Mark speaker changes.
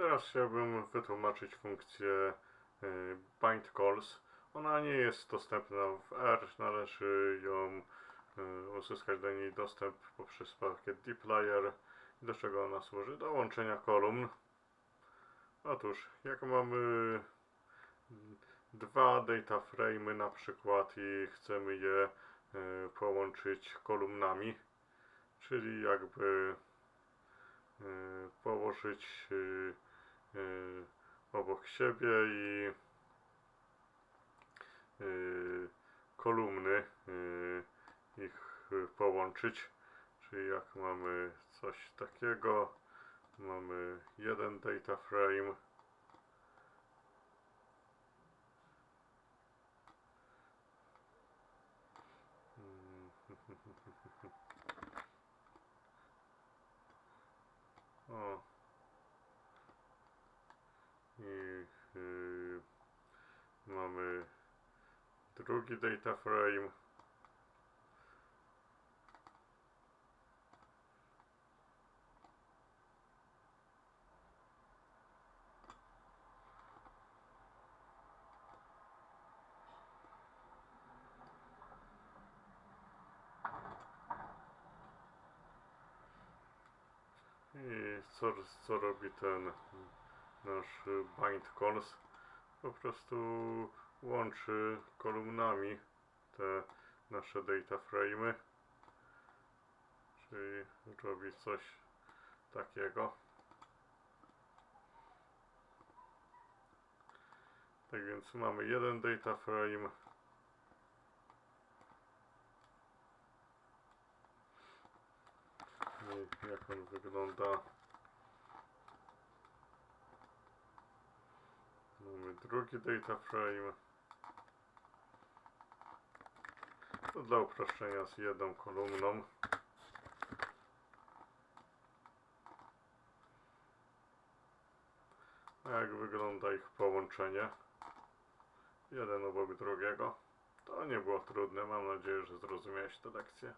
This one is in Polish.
Speaker 1: Teraz chciałbym wytłumaczyć funkcję y, bind calls. Ona nie jest dostępna w R, należy ją y, uzyskać do niej dostęp poprzez pakiet dplyr. Do czego ona służy? Do łączenia kolumn. Otóż, jak mamy dwa data frame na przykład i chcemy je y, połączyć kolumnami, czyli jakby położyć obok siebie i y, kolumny y, ich połączyć. Czyli jak mamy coś takiego, mamy jeden data frame, O. I y, mamy drugi data frame. I co, co robi ten nasz bind calls? Po prostu łączy kolumnami te nasze data frame. Czyli robi coś takiego. Tak więc mamy jeden data frame. I jak on wygląda. Mamy drugi data frame. To dla uproszczenia z jedną kolumną. Jak wygląda ich połączenie? Jeden obok drugiego. To nie było trudne. Mam nadzieję, że zrozumiałeś tę lekcję.